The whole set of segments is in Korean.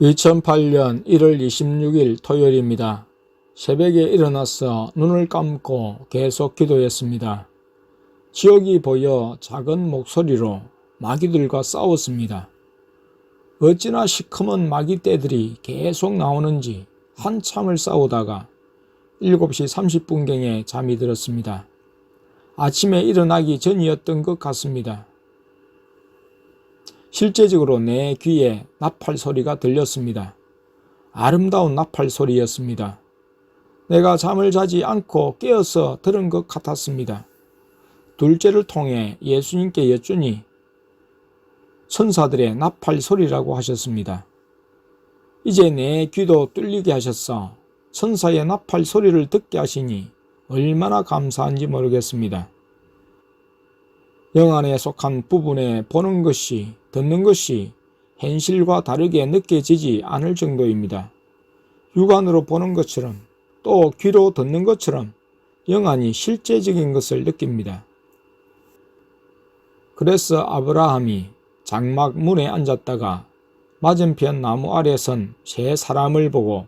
2008년 1월 26일 토요일입니다. 새벽에 일어나서 눈을 감고 계속 기도했습니다. 지옥이 보여 작은 목소리로 마귀들과 싸웠습니다. 어찌나 시커먼 마귀 떼들이 계속 나오는지 한참을 싸우다가 7시 30분경에 잠이 들었습니다. 아침에 일어나기 전이었던 것 같습니다. 실제적으로 내 귀에 나팔 소리가 들렸습니다. 아름다운 나팔 소리였습니다. 내가 잠을 자지 않고 깨어서 들은 것 같았습니다. 둘째를 통해 예수님께 여쭈니 천사들의 나팔 소리라고 하셨습니다. 이제 내 귀도 뚫리게 하셨어 천사의 나팔 소리를 듣게 하시니 얼마나 감사한지 모르겠습니다. 영 안에 속한 부분에 보는 것이 듣는 것이 현실과 다르게 느껴지지 않을 정도입니다. 육안으로 보는 것처럼 또 귀로 듣는 것처럼 영안이 실제적인 것을 느낍니다. 그래서 아브라함이 장막 문에 앉았다가 맞은편 나무 아래 선 세 사람을 보고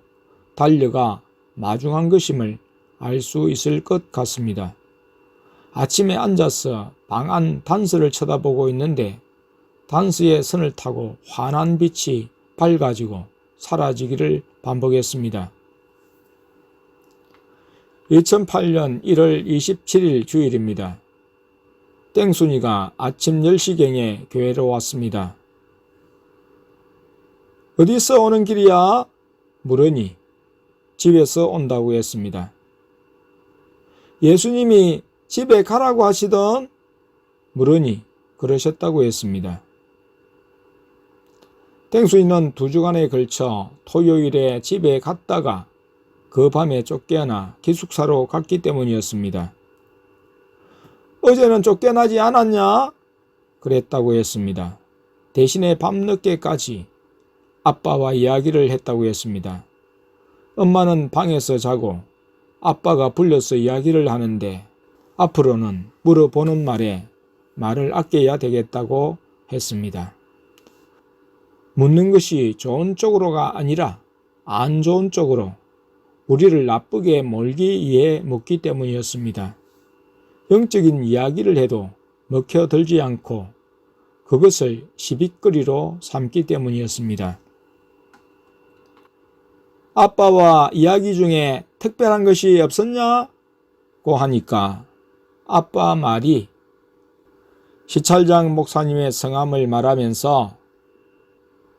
달려가 마중한 것임을 알 수 있을 것 같습니다. 아침에 앉아서 방 안 단서를 쳐다보고 있는데 단서의 선을 타고 환한 빛이 밝아지고 사라지기를 반복했습니다. 2008년 1월 27일 주일입니다. 땡순이가 아침 10시경에 교회로 왔습니다. 어디서 오는 길이야? 물으니 집에서 온다고 했습니다. 예수님이 집에 가라고 하시던 물으니 그러셨다고 했습니다. 땡수이는 두 주간에 걸쳐 토요일에 집에 갔다가 그 밤에 쫓겨나 기숙사로 갔기 때문이었습니다. 어제는 쫓겨나지 않았냐? 그랬다고 했습니다. 대신에 밤늦게까지 아빠와 이야기를 했다고 했습니다. 엄마는 방에서 자고 아빠가 불려서 이야기를 하는데 앞으로는 물어보는 말에 말을 아껴야 되겠다고 했습니다. 묻는 것이 좋은 쪽으로가 아니라 안 좋은 쪽으로 우리를 나쁘게 몰기 위해 묻기 때문이었습니다. 영적인 이야기를 해도 먹혀들지 않고 그것을 시비거리로 삼기 때문이었습니다. 아빠와 이야기 중에 특별한 것이 없었냐고 하니까 아빠 말이 시찰장 목사님의 성함을 말하면서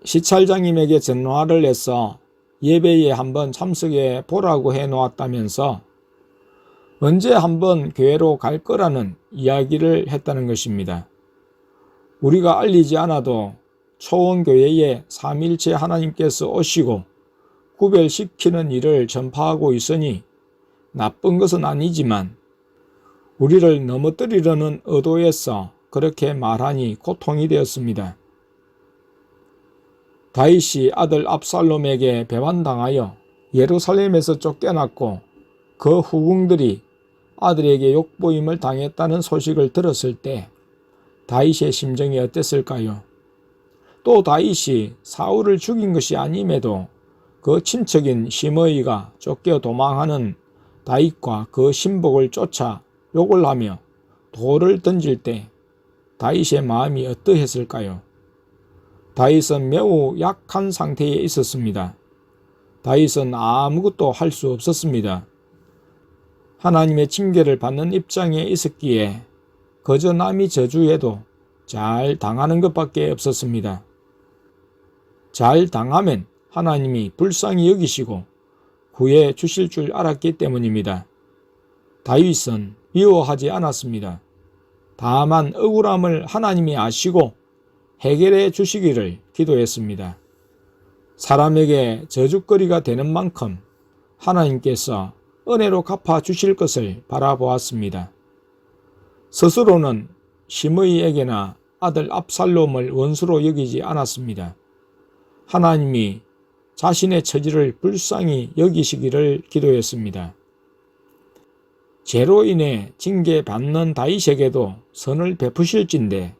시찰장님에게 전화를 해서 예배에 한번 참석해 보라고 해 놓았다면서 언제 한번 교회로 갈 거라는 이야기를 했다는 것입니다. 우리가 알리지 않아도 초원교회에 삼일체 하나님께서 오시고 구별시키는 일을 전파하고 있으니 나쁜 것은 아니지만 우리를 넘어뜨리려는 의도에서 그렇게 말하니 고통이 되었습니다. 다윗이 아들 압살롬에게 배반당하여 예루살렘에서 쫓겨났고 그 후궁들이 아들에게 욕보임을 당했다는 소식을 들었을 때 다윗의 심정이 어땠을까요? 또 다윗이 사울을 죽인 것이 아님에도 그 친척인 시므이가 쫓겨 도망하는 다윗과 그 신복을 쫓아 욕을 하며 돌을 던질 때 다윗의 마음이 어떠했을까요? 다윗은 매우 약한 상태에 있었습니다. 다윗은 아무것도 할 수 없었습니다. 하나님의 징계를 받는 입장에 있었기에 그저 남이 저주해도 잘 당하는 것밖에 없었습니다. 잘 당하면 하나님이 불쌍히 여기시고 구해 주실 줄 알았기 때문입니다. 다윗은 미워하지 않았습니다. 다만 억울함을 하나님이 아시고 해결해 주시기를 기도했습니다. 사람에게 저주거리가 되는 만큼 하나님께서 은혜로 갚아 주실 것을 바라보았습니다. 스스로는 시므이에게나 아들 압살롬을 원수로 여기지 않았습니다. 하나님이 자신의 처지를 불쌍히 여기시기를 기도했습니다. 죄로 인해 징계받는 다윗에게도 선을 베푸실진데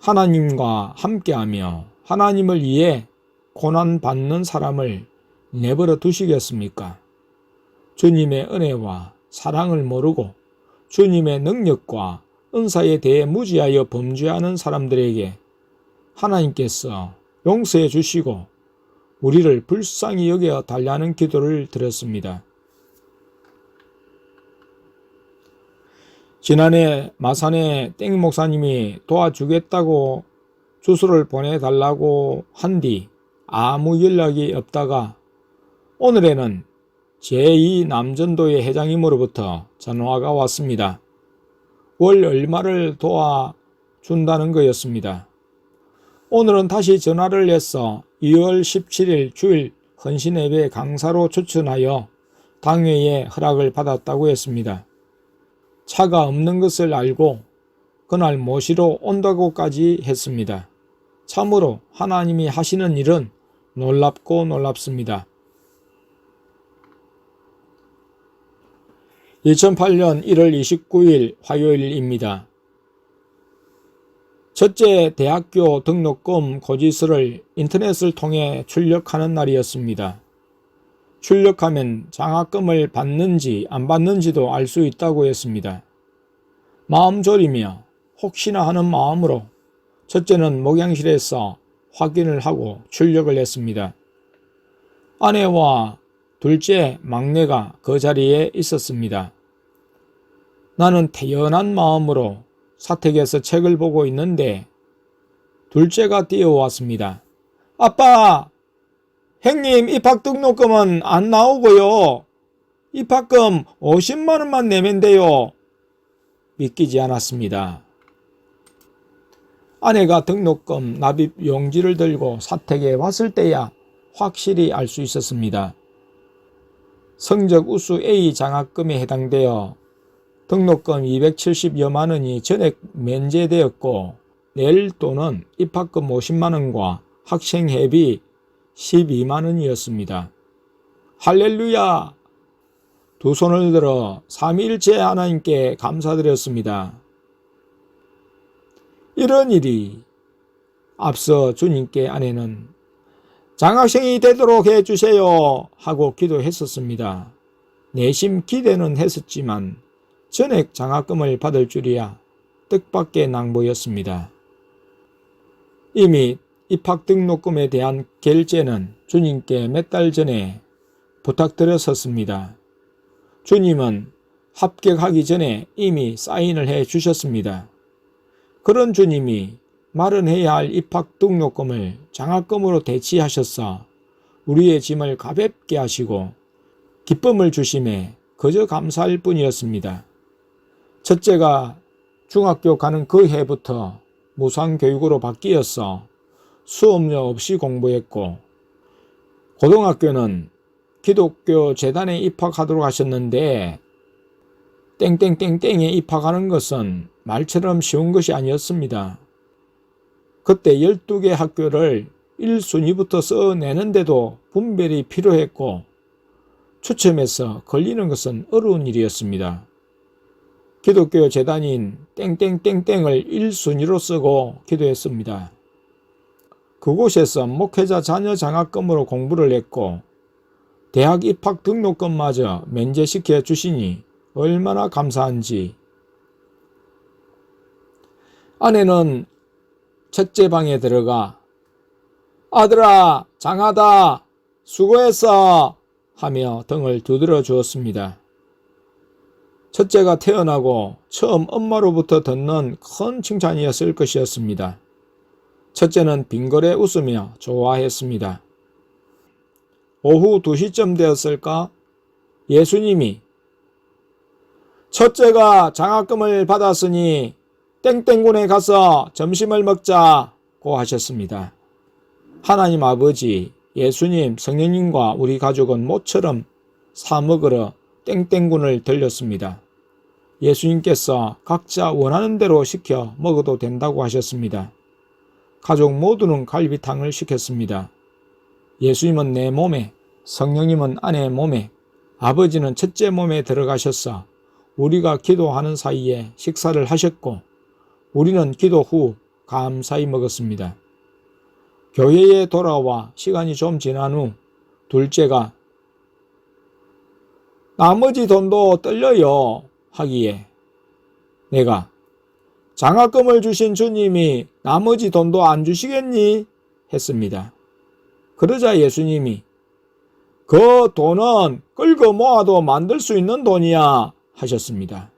하나님과 함께하며 하나님을 위해 고난 받는 사람을 내버려 두시겠습니까? 주님의 은혜와 사랑을 모르고 주님의 능력과 은사에 대해 무지하여 범죄하는 사람들에게 하나님께서 용서해 주시고 우리를 불쌍히 여겨 달라는 기도를 드렸습니다. 지난해 마산에 땡 목사님이 도와주겠다고 주소를 보내달라고 한 뒤 아무 연락이 없다가 오늘에는 제2 남전도의 회장님으로부터 전화가 왔습니다. 월 얼마를 도와준다는 거였습니다. 오늘은 다시 전화를 해서 2월 17일 주일 헌신예배 강사로 추천하여 당회의 허락을 받았다고 했습니다. 차가 없는 것을 알고 그날 모시러 온다고까지 했습니다. 참으로 하나님이 하시는 일은 놀랍고 놀랍습니다. 2008년 1월 29일 화요일입니다. 첫째 대학교 등록금 고지서를 인터넷을 통해 출력하는 날이었습니다. 출력하면 장학금을 받는지 안 받는지도 알 수 있다고 했습니다. 마음 졸이며 혹시나 하는 마음으로 첫째는 목양실에서 확인을 하고 출력을 했습니다. 아내와 둘째 막내가 그 자리에 있었습니다. 나는 태연한 마음으로 사택에서 책을 보고 있는데 둘째가 뛰어왔습니다. 아빠! 형님 입학 등록금은 안 나오고요. 입학금 50만 원만 내면 돼요. 믿기지 않았습니다. 아내가 등록금 납입 용지를 들고 사택에 왔을 때야 확실히 알 수 있었습니다. 성적 우수 A 장학금에 해당되어 등록금 270여만 원이 전액 면제되었고 내일 또는 입학금 50만 원과 학생회비 12만 원이었습니다. 할렐루야! 두 손을 들어 삼위일체 하나님께 감사드렸습니다. 이런 일이 앞서 주님께 아내는 장학생이 되도록 해주세요 하고 기도했었습니다. 내심 기대는 했었지만 전액 장학금을 받을 줄이야 뜻밖의 낭보였습니다. 이미 입학 등록금에 대한 결제는 주님께 몇 달 전에 부탁드렸었습니다. 주님은 합격하기 전에 이미 사인을 해 주셨습니다. 그런 주님이 마련해야 할 입학 등록금을 장학금으로 대치하셔서 우리의 짐을 가볍게 하시고 기쁨을 주심에 그저 감사할 뿐이었습니다. 첫째가 중학교 가는 그 해부터 무상교육으로 바뀌어서 수업료 없이 공부했고 고등학교는 기독교 재단에 입학하도록 하셨는데 땡땡땡땡에 입학하는 것은 말처럼 쉬운 것이 아니었습니다. 그때 12개 학교를 1순위부터 써내는데도 분별이 필요했고 추첨해서 걸리는 것은 어려운 일이었습니다. 기독교 재단인 땡땡땡땡을 1순위로 쓰고 기도했습니다. 그곳에서 목회자 자녀 장학금으로 공부를 했고 대학 입학 등록금마저 면제시켜 주시니 얼마나 감사한지 아내는 첫째 방에 들어가 아들아 장하다 수고했어 하며 등을 두드려 주었습니다. 첫째가 태어나고 처음 엄마로부터 듣는 큰 칭찬이었을 것이었습니다. 첫째는 빙거레 웃으며 좋아했습니다. 오후 2시쯤 되었을까? 예수님이 첫째가 장학금을 받았으니 땡땡군에 가서 점심을 먹자고 하셨습니다. 하나님 아버지, 예수님, 성령님과 우리 가족은 모처럼 사먹으러 땡땡군을 들렸습니다. 예수님께서 각자 원하는 대로 시켜 먹어도 된다고 하셨습니다. 가족 모두는 갈비탕을 시켰습니다. 예수님은 내 몸에, 성령님은 아내의 몸에, 아버지는 첫째 몸에 들어가셔서 우리가 기도하는 사이에 식사를 하셨고, 우리는 기도 후 감사히 먹었습니다. 교회에 돌아와 시간이 좀 지난 후 둘째가 나머지 돈도 떨려요 하기에 내가 장학금을 주신 주님이 나머지 돈도 안 주시겠니? 했습니다. 그러자 예수님이 그 돈은 끌고 모아도 만들 수 있는 돈이야 하셨습니다.